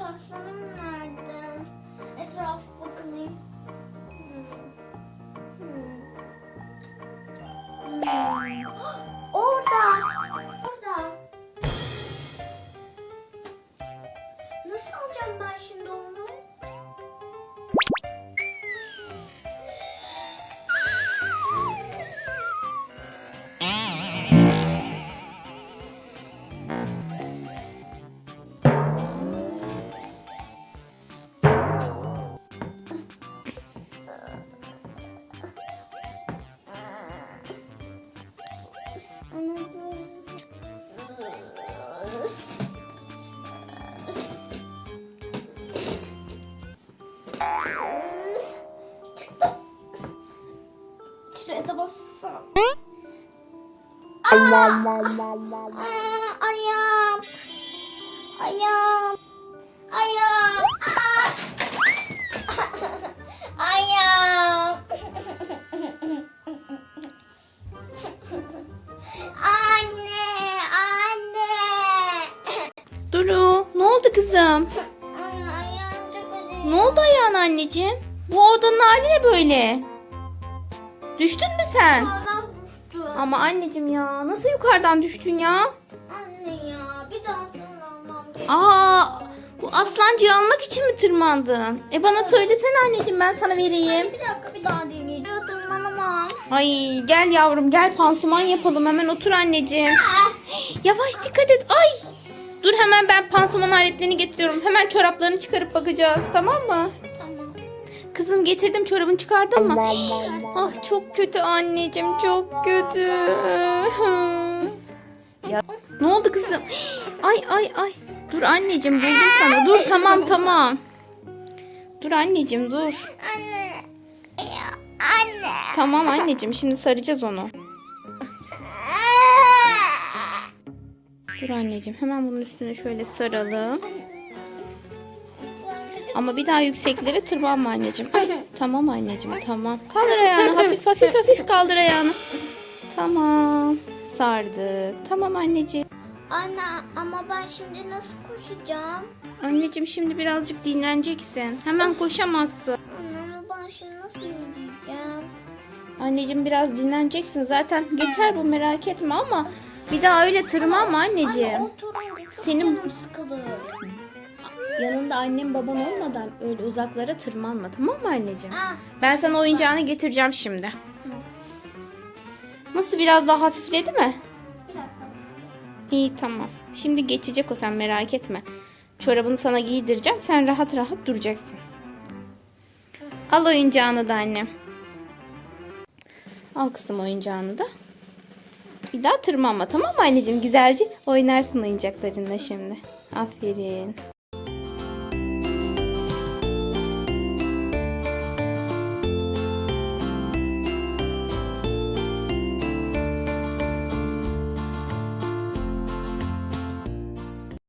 小三呢 Çıktım. Şuraya da bassam. Aa! Aa, ayağım. Ayağım. Ayağım. Aa! Ayağım. Anne, anne. Duru ne oldu kızım? Oldu ayağın anneciğim? Bu odanın hali ne böyle? Düştün mü sen? Yukarıdan düştü. Ama anneciğim ya nasıl yukarıdan düştün ya? Anne ya bir daha tırmanmam. Aa bu aslancıyı almak için mi tırmandın? E bana söylesene anneciğim ben sana vereyim. Bir dakika bir daha deneyeceğim. Tırmanamam. Ay gel yavrum gel pansuman yapalım hemen otur anneciğim. Yavaş dikkat et ay. Dur hemen ben pansuman aletlerini getiriyorum. Hemen çoraplarını çıkarıp bakacağız tamam mı? Tamam. Kızım getirdim çorabını çıkardın mı? Ah çok kötü anneciğim çok kötü. Ya, ne oldu kızım? Ay ay ay. Dur anneciğim buldum sana. Dur tamam tamam. Dur anneciğim dur. Anne. Anne. Tamam anneciğim şimdi saracağız onu. Dur anneciğim hemen bunun üstüne şöyle saralım. Ama bir daha yükseklere tırmanma anneciğim. Tamam anneciğim tamam. Kaldır ayağını hafif hafif hafif kaldır ayağını. Tamam. Sardık. Tamam anneciğim. Anne ama ben şimdi nasıl koşacağım? Anneciğim şimdi birazcık dinleneceksin. Hemen koşamazsın. Anne ama ben şimdi nasıl yürüyeceğim? Anneciğim biraz dinleneceksin. Zaten geçer bu merak etme ama bir daha öyle tırmanma anneciğim. Anne oturun. Çok Senin- canım. Yanında annem baban olmadan öyle uzaklara tırmanma tamam mı anneciğim? Ah, Ben sana oyuncağını getireceğim şimdi. Nasıl biraz daha hafifledi mi? biraz. İyi tamam. Şimdi geçecek o sen merak etme. Çorabını sana giydireceğim. Sen rahat rahat duracaksın. Al oyuncağını da annem. Al kızım oyuncağını da. Bir daha tırmanma tamam mı anneciğim? Güzelce oynarsın oyuncaklarınla şimdi. Aferin.